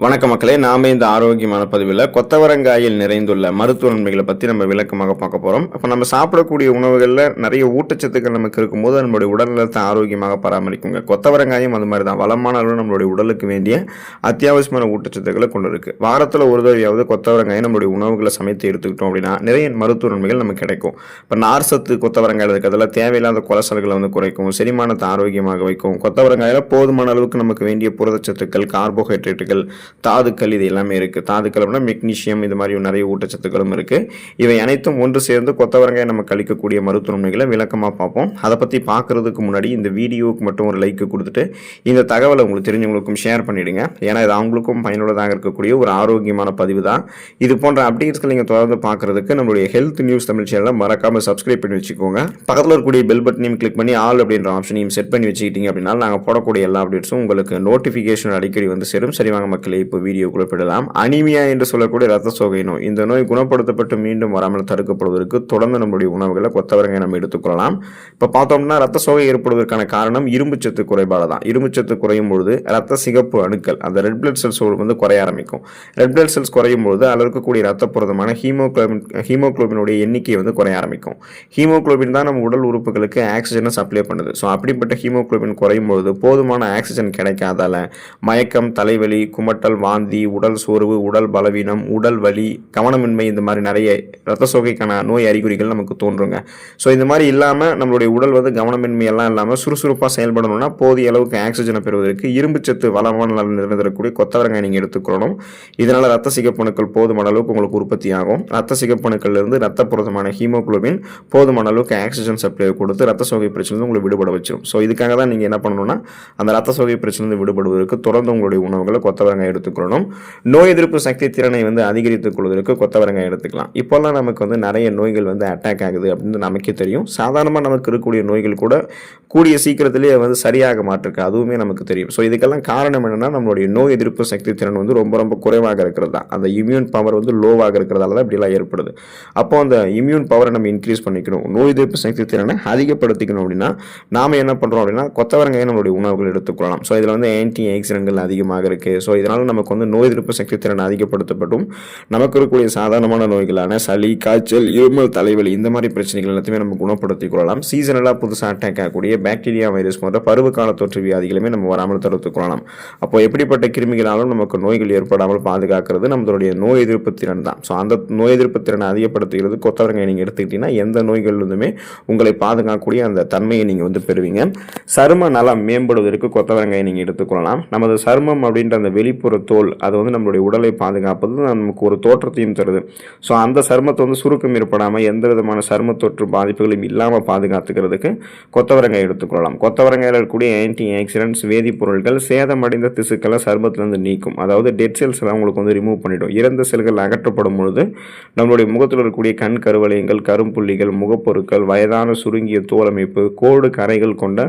வணக்க மக்களே நாம இந்த ஆரோக்கியமான பதிவில் கொத்தவரங்காயில் நிறைந்துள்ள மருத்துவ நன்மைகளை பற்றி நம்ம விளக்கமாக பார்க்க போகிறோம் அப்போ நம்ம சாப்பிடக்கூடிய உணவுகளில் நிறைய ஊட்டச்சத்துக்கள் நமக்கு இருக்கும்போது நம்மளுடைய உடல்நலத்தை ஆரோக்கியமாக பராமரிக்குங்க. கொத்தவரங்காயும் அது மாதிரி தான் வளமான அளவு நம்மளுடைய உடலுக்கு வேண்டிய அத்தியாவசியமான ஊட்டச்சத்துக்களை கொண்டு இருக்கு. வாரத்தில் ஒரு தடவையாவது கொத்தவரங்காயை நம்மளுடைய உணவுகளை சமைத்து எடுத்துக்கிட்டோம் அப்படின்னா நிறைய மருத்துவ நன்மைகள் நமக்கு கிடைக்கும். இப்போ நார் சத்து கொத்தவரங்காயில் இருக்கிறதுல தேவையில்லாத கொலசல்களை வந்து குறைக்கும் செரிமானத்தை ஆரோக்கியமாக வைக்கும். கொத்தவரங்காயில் போதுமான அளவுக்கு நமக்கு வேண்டிய புரதச்சத்துக்கள் கார்போஹைட்ரேட்டுகள் தாதுக்கள் இது எல்லாமே இருக்குது தாதுக்கள் அப்படின்னா மெக்னீஷியம் இது மாதிரி நிறைய ஊட்டச்சத்துக்களும் இருக்குது இவை அனைத்தும் ஒன்று சேர்ந்து கொத்தவரங்காய் நம்ம கழிக்கக்கூடிய மருத்துவமனைகளை விளக்கமாக பார்ப்போம். அதை பற்றி பார்க்குறதுக்கு முன்னாடி இந்த வீடியோவுக்கு மட்டும் ஒரு லைக் கொடுத்துட்டு இந்த தகவலை உங்களுக்கு தெரிஞ்சவங்களுக்கும் ஷேர் பண்ணிவிடுங்க ஏன்னா இது அவங்களுக்கும் பயனுள்ளதாக இருக்கக்கூடிய ஒரு ஆரோக்கியமான பதிவு தான். இது போன்ற அப்டேட்ஸ்கள் நீங்கள் தொடர்ந்து பார்க்குறதுக்கு நம்மளுடைய ஹெல்த் நியூஸ் தமிழ் சேனலை மறக்காமல் சப்ஸ்கிரைப் பண்ணி வச்சுக்கோங்க. பக்கத்தில் இருக்கக்கூடிய பெல் பட்டனையும் கிளிக் பண்ணி ஆல் அப்படின்ற ஆப்ஷனையும் செட் பண்ணி வச்சுக்கிட்டீங்க அப்படின்னா நாங்கள் போடக்கூடிய எல்லா அப்டேட்ஸும் உங்களுக்கு நோட்டிஃபிகேஷன் அடிக்கடி வந்து சேரும். சரி வாங்க மக்களே. இப்போ வீடியோ குறிப்பிடலாம். அனிமியா என்று சொல்லக்கூடிய ரத்த சோகை நோய். இந்த நோய் குணப்படுத்தப்பட்டு மீண்டும் வராமல் தடுக்கப்படுவதற்கு தொடர்ந்து நம்முடைய உணவுகளை கொத்தவரங்கை நம்ம எடுத்துக்கொள்ளலாம் இப்போ பார்த்தோம்னா ரத்த சோகை ஏற்படுவதற்கான காரணம் இரும்புச்சத்து குறைபாடு தான். இரும்புச்சத்து குறையும் பொழுது ரத்த சிகப்பு அணுக்கள் அந்த ரெட் பிளட் செல்ஸ் வந்து குறைய ஆரம்பிக்கும். ரெட் பிளட் செல்ஸ் குறையும் பொழுது அதில் இருக்கக்கூடிய ரத்த புரதமான ஹீமோக்ளோபின் ஹீமோக்ளோபினுடைய எண்ணிக்கை வந்து குறைய ஆரம்பிக்கும். ஹீமோக்ளோபின் தான் நம்ம உடல் உறுப்புகளுக்கு ஆக்சிஜனை சப்ளை பண்ணுது. ஸோ அப்படிப்பட்ட ஹீமோக்ளோபின் குறையும் பொழுது போதுமான ஆக்சிஜன் கிடைக்காதால மயக்கம் தலைவலி குமட்டல் வாந்தி உடல் சோர்வு உடல் பலவீனம் உடல் வலி கவனமின்மை இந்த மாதிரி நிறைய ரத்த சோகைக்கான நோய் அறிகுறிகள் நமக்கு தோன்றுங்க. ஸோ இந்த மாதிரி இல்லாமல் நம்மளுடைய உடல் வந்து கவனமின்மை எல்லாம் இல்லாமல் சுறுசுறுப்பாக செயல்படணும்னா போதிய அளவுக்கு ஆக்சிஜனை பெறுவதற்கு இரும்புச்சத்து வளமான நிறந்திருக்கக்கூடிய கொத்தவரங்காய் நீங்கள் எடுத்துக்கொள்ளணும். இதனால் ரத்த சிகப்பணுக்கள் போதுமான அளவுக்கு உங்களுக்கு உற்பத்தி ஆகும். ரத்த சிகப்பணுக்கள்லேருந்து ரத்த புரதமான ஹீமோகுளோபின் போதுமான அளவுக்கு ஆக்சிஜன் சப்ளை கொடுத்து ரத்த சோகை பிரச்சனை உங்களை விடுபட வச்சிடும் ஸோ இதுக்காக தான் நீங்கள் என்ன பண்ணணும்னா அந்த ரத்த சோகை பிரச்சனை விடுபடுவதற்கு தொடர்ந்து உங்களுடைய உணவுகளை கொத்தவரங்காய் எடுத்துக்கொள்ளணும். நோய் எதிர்ப்பு சக்தி திறனை வந்து அதிகரித்துக் கொள்வதற்கு கொத்தவரங்காய் எடுத்துக்கலாம். இப்போல்லாம் நமக்கு வந்து நிறைய நோய்கள் வந்து அட்டாக் ஆகுது அப்படின்னு நமக்கே தெரியும். சாதாரணமாக நமக்கு இருக்கக்கூடிய நோய்கள் கூட கூடிய சீக்கிரத்திலேயே வந்து சரியாக மாட்டிருக்கு அதுவுமே நமக்கு தெரியும். ஸோ இதுக்கெல்லாம் காரணம் என்னென்னா நம்மளுடைய நோய் எதிர்ப்பு சக்தி திறன் வந்து ரொம்ப ரொம்ப குறைவாக இருக்கிறது தான். அந்த இம்யூன் பவர் வந்து லோவாக இருக்கிறதால தான் இப்படிலாம் ஏற்படுது. அப்போ அந்த இம்யூன் பவரை நம்ம இன்க்ரீஸ் பண்ணிக்கணும். நோய் எதிர்ப்பு சக்தி திறனை அதிகப்படுத்திக்கணும் அப்படின்னா நாம் என்ன பண்ணுறோம் அப்படின்னா கொத்தவரங்காயை நம்மளுடைய உணவுகள் எடுத்துக்கொள்ளலாம். ஸோ இதில் வந்து ஆன்டி ஆக்சிடென்ட்கள் அதிகமாக இருக்குது ஸோ இதனால் நமக்கு வந்து நோய் எதிர்ப்பு சக்தி திறன் அதிகப்படுத்தப்பட்டும். நமக்கு இருக்கக்கூடிய சாதாரணமான நோய்களான சளி காய்ச்சல் இருமல் தலைவலி இந்த மாதிரி பிரச்சனைகள் எல்லாத்தையுமே நம்ம குணப்படுத்திக் கொள்ளலாம். சீசனலாக புதுசாக அட்டாக் ஆகக்கூடிய பாக்டீரியா வைரஸ் போன்ற பருவகால தொற்று வியாதிகளுமே நம்ம வராமல் தடுத்துக் கொள்ளலாம். அப்போ எப்படிப்பட்ட கிருமிகளாலும் நமக்கு நோய்கள் ஏற்படாமல் பாதுகாக்கிறது நம்மளுடைய நோய் எதிர்ப்பு திறன் தான். ஸோ அந்த நோய் எதிர்ப்பு திறனை அதிகப்படுத்துகிறது கொத்தவரங்காய் நீங்கள் எடுத்துக்கிட்டீங்கன்னா எந்த நோய்கள்லேருந்துமே உங்களை பாதுகாக்கக்கூடிய அந்த தன்மையை நீங்கள் வந்து பெறுவீங்க. சரும நலம் மேம்படுவதற்கு கொத்தவரங்காயை நீங்கள் எடுத்துக்கொள்ளலாம் நமது சருமம் அப்படின்ற அந்த வெளிப்புற தோல் அது வந்து நம்மளுடைய உடலை பாதுகாப்பது நமக்கு ஒரு தோற்றத்தையும் தருது. ஸோ அந்த சருமத்தை வந்து சுருக்கம் ஏற்படாமல் எந்த விதமான சரும தொற்று பாதிப்புகளும் இல்லாமல் பாதுகாத்துக்கிறதுக்கு கொத்தவரங்காய் எடுத்துக்கொள்ளலாம். கொத்தவரங்காயில் இருக்கக்கூடிய ஆன்டி ஆக்சிடென்ட்ஸ் வேதிப்பொருட்கள் சேதமடைந்த திசுக்களை சருமத்திலிருந்து நீக்கும். அதாவது டெட் செல்ஸ் எல்லாம் உங்களுக்கு வந்து ரிமூவ் பண்ணிவிடும் இறந்த செல்கள் அகற்றப்படும் பொழுது நம்மளுடைய முகத்தில் இருக்கக்கூடிய கண் கருவளையங்கள் கரும்புள்ளிகள் முகப்பொருட்கள் வயதான சுருங்கிய தோலமைப்பு கோடு கரைகள் கொண்ட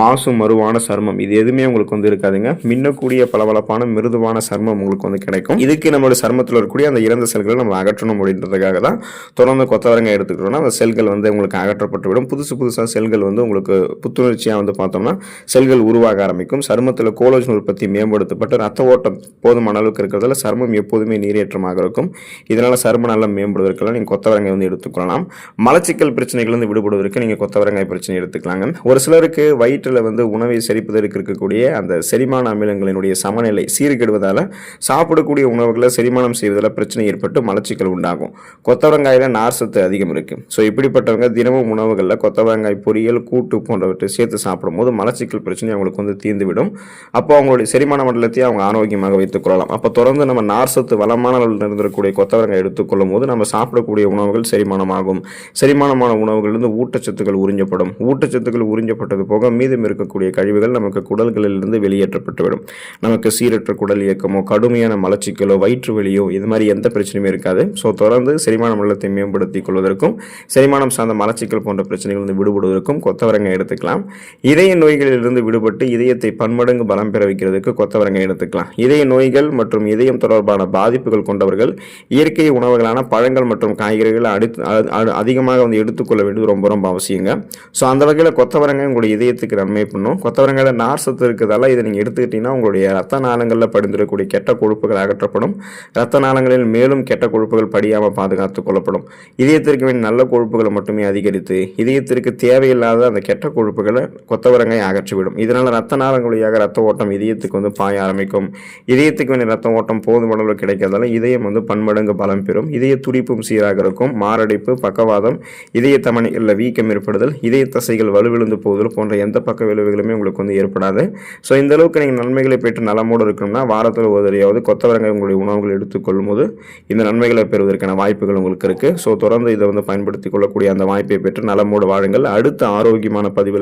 மாசு மறுவான சருமம் இது எதுவுமே உங்களுக்கு வந்து இருக்காதுங்க. மின்னக்கூடிய பளபளப்பான மிருதுவான சருமம் உங்களுக்கு வந்து கிடைக்கும். இதுக்கு நம்மளோட சருமத்தில் இருக்கக்கூடிய அந்த இறந்த செல்களை நம்ம அகற்றணும் அப்படின்றதுக்காக தான் தொடர்ந்து கொத்தவரங்காய் எடுத்துக்கிட்டோம்னா அந்த செல்கள் வந்து உங்களுக்கு அகற்றப்பட்டு விடும் புதுசு புதுசாக செல்கள் வந்து உங்களுக்கு புத்துணர்ச்சியாக வந்து பார்த்தோம்னா செல்கள் உருவாக ஆரம்பிக்கும். சருமத்தில் கோலோஜன் உற்பத்தி மேம்படுத்தப்பட்டு ரத்த ஓட்டம் போதுமான அளவுக்கு இருக்கிறதால சருமம் எப்போதுமே நீரேற்றமாக இருக்கும். இதனால் சரும நல்லா மேம்படுவதற்கெல்லாம் நீங்கள் கொத்தவரங்காய் வந்து எடுத்துக்கொள்ளலாம் மலச்சிக்கல் பிரச்சனைகள் வந்து விடுபடுவதற்கு நீங்கள் கொத்தவரங்காய் பிரச்சனை எடுத்துக்கலாங்க. ஒரு சிலருக்கு வயிற்றில் வந்து உணவை செரிப்பதற்கு இருக்கக்கூடிய அந்த செரிமான அமிலங்களினுடைய சமநிலை சீர்கெடுவதால் சாப்பிடக்கூடிய உணவுகளை செரிமானம் செய்வதில் பிரச்சனை ஏற்பட்டு மலச்சிக்கல் உண்டாகும். கொத்தவரங்காயில் நார் சத்து அதிகம் இருக்குது ஸோ இப்படிப்பட்டவங்க தினமும் உணவுகளில் கொத்தவரங்காய் பொரியல் கூட்டு போன்றவற்றை சேர்த்து சாப்பிடும்போது மலச்சிக்கல் பிரச்சனை அவங்களுக்கு வந்து தீர்ந்துவிடும். அப்போ அவங்களுடைய செரிமான மண்டலத்தையும் அவங்க ஆரோக்கியமாக வைத்துக் கொள்ளலாம். அப்போ தொடர்ந்து நம்ம நார் சத்து வளமான இருந்திருக்கக்கூடிய கொத்தவரங்காய் எடுத்துக்கொள்ளும் போது நம்ம சாப்பிடக்கூடிய உணவுகள் செரிமானமாகும். செரிமானமான உணவுகளிலிருந்து ஊட்டச்சத்துக்கள் உறிஞ்சப்படும். ஊட்டச்சத்துக்கள் உறிஞ்சப்பட்டது போக மீதம் இருக்கக்கூடிய கழிவுகள் நமக்கு குடல்களிலிருந்து வெளியேற்றப்பட்டுவிடும். நமக்கு சீரற்ற குடல் இயக்கமோ கடுமையான மலச்சிக்கலோ வயிற்று வலியோ இது மாதிரி எந்த பிரச்சனையும் இருக்காது. ஸோ தொடர்ந்து செரிமான மண்டலத்தை மேம்படுத்திக் கொள்வதற்கும் செரிமானம் சார்ந்த மலச்சிக்கல் போன்ற பிரச்சனைகள் வந்து விடுபடுவதற்கும் கொத்தவரங்காய் எடுத்துக்கலாம். இதய நோய்களிலிருந்து விடுபட்டு இதயத்தை பன்மடங்கு பலம் பெற வைக்கிறதுக்கு கொத்தவரங்காய் எடுத்துக்கலாம். இதய நோய்கள் மற்றும் இதயம் தொடர்பான பாதிப்புகள் கொண்டவர்கள் இயற்கை உணவுகளான பழங்கள் மற்றும் காய்கறிகளை அடுத்து அதிகமாக வந்து எடுத்துக்கொள்ள வேண்டியது ரொம்ப ரொம்ப அவசியங்க. ஸோ அந்த வகையில் கொத்தவரங்காய் உங்களுடைய இதயத்துக்கு நன்மை பண்ணும் கொத்தவரங்காயில் நார் சத்து இருக்கிறதால இதை நீங்கள் எடுத்துக்கிட்டீங்கன்னா உங்களுடைய ரத்த நாளங்களில் படிந்திருக்கக்கூடிய கெட்ட கொழுப்புகள் அகற்றப்படும். ரத்த நாளங்களில் மேலும் கெட்ட கொழுப்புகள் படியாமல் பாதுகாத்துக் கொள்ளப்படும். இதயத்திற்கு வேண்டிய நல்ல கொழுப்புகளை மட்டுமே அதிகரித்து இதயத்திற்கு தேவையில்லாத அந்த கெட்ட கொழுப்பு கொழுப்புகளை கொத்தவரங்காய் அகற்றிவிடும். இதனால் ரத்த நாளங்கள் வழியாக ரத்த ஓட்டம் இதயத்துக்கு வந்து பாய ஆரம்பிக்கும். இதயத்துக்கு வேண்டிய ரத்த ஓட்டம் போதும் அளவில் கிடைக்கிறதால இதயம் வந்து பன்மடங்கு பலம் பெறும். இதய துடிப்பும் சீராக இருக்கும். மாரடைப்பு பக்கவாதம் இதய தமணிகளில் வீக்கம் ஏற்படுதல் இதய தசைகள் வலுவிழுந்து போதல் போன்ற எந்த பக்க விளைவுகளுமே உங்களுக்கு வந்து ஏற்படாது. ஸோ இந்த அளவுக்கு நீங்கள் நன்மைகளை பெற்று நலமோடு இருக்கணும்னா வாரத்தில் ஒரு தடையாவது கொத்தவரங்காய் உங்களுடைய உணவுகள் எடுத்துக்கொள்ளும் போது இந்த நன்மைகளை பெறுவதற்கான வாய்ப்புகள் உங்களுக்கு இருக்குது ஸோ தொடர்ந்து இதை வந்து பயன்படுத்தி கொள்ளக்கூடிய அந்த வாய்ப்பை பெற்று நலமோடு வாழுங்கள். அடுத்த ஆரோக்கியமான பதிவில்